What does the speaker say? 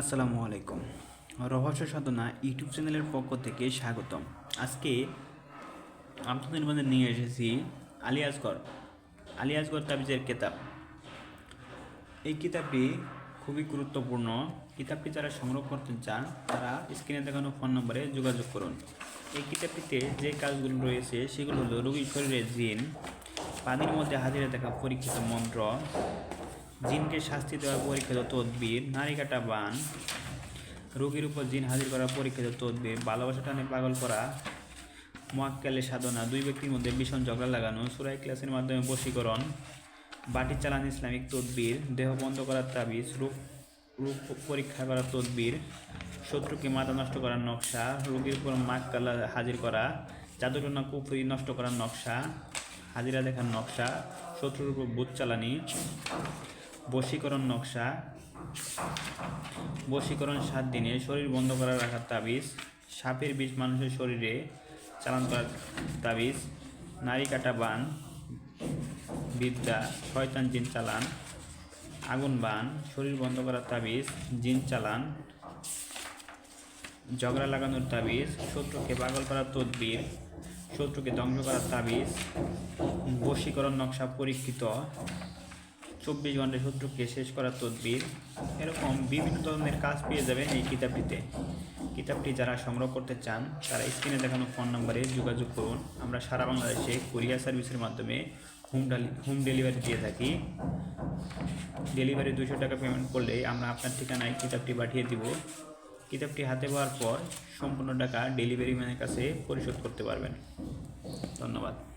আসসালামু আলাইকুম। রহস্য সাধনা ইউটিউব চ্যানেলের পক্ষ থেকে স্বাগতম। আজকে আপনাদের মধ্যে নিয়ে এসেছি আলী আসগর আলী আসগর তাবিজের কেতাব। এই কিতাবটি খুবই গুরুত্বপূর্ণ। কিতাবটি যারা সংগ্রহ করতে চান, তারা স্ক্রিনে দেখানো ফোন নম্বরে যোগাযোগ করুন। এই কিতাবটিতে যে কাজগুলো রয়েছে, সেগুলো হলো রোগীর শরীরে জিন, পানির মধ্যে হাজিরে দেখা পরীক্ষিত মন্ত্র জিনকে শাস্তি দেওয়ার পরীক্ষিত তদবির, নারী কাটা বান, রোগীর উপর জিন হাজির করা পরীক্ষিত তদবির, ভালোবাসা টানে পাগল করা, মোয়াক্কেলের সাধনা, দুই ব্যক্তির মধ্যে ভীষণ ঝগড়া লাগানো, সুরাই ক্লাসের মাধ্যমে বশীকরণ, বাটি চালান ইসলামিক তদবির, দেহ বন্ধ করার তাবিজ রূপ রূপ পরীক্ষা করার তদবির, শত্রুকে মাথা নষ্ট করার নকশা, রোগীর উপর মাক্কালা হাজির করা জাদুটনা কুফরি নষ্ট করার নকশা, হাজিরা দেখার নকশা, শত্রুর উপর বুথ চালানি বশীকরণ নকশা, বশীকরণ সাত দিনে শরীর বন্ধ করা রাখার তাবিজ, সাপের বিষ মানুষের শরীরে চালান করার তাবিজ, নারী কাটা বান, বিদ্যা, শয়তান জিন চালান, আগুন বান, শরীর বন্ধ করার তাবিজ, জিন চালান, ঝগড়া লাগানোর তাবিজ, শত্রুকে পাগল করার তদবির, শত্রুকে ধ্বংস করার তাবিজ, বশীকরণ নকশা পরীক্ষিত চব্বিশ ঘন্টায় শত্রুকে শেষ করার তদবির। এরকম বিভিন্ন ধরনের কাজ পেয়ে যাবেন এই কিতাবটিতে। কিতাবটি যারা সংগ্রহ করতে চান, তারা স্ক্রিনে দেখানো ফোন নম্বরে যোগাযোগ করুন। আমরা সারা বাংলাদেশে কুরিয়ার সার্ভিসের মাধ্যমে হোম হোম ডেলিভারি দিয়ে থাকি। ডেলিভারি দুশো টাকা পেমেন্ট করলে আমরা আপনার ঠিকানায় কিতাবটি পাঠিয়ে দিব। কিতাবটি হাতে পাওয়ার পর সম্পূর্ণ টাকা ডেলিভারি ম্যানের কাছে পরিশোধ করতে পারবেন। ধন্যবাদ।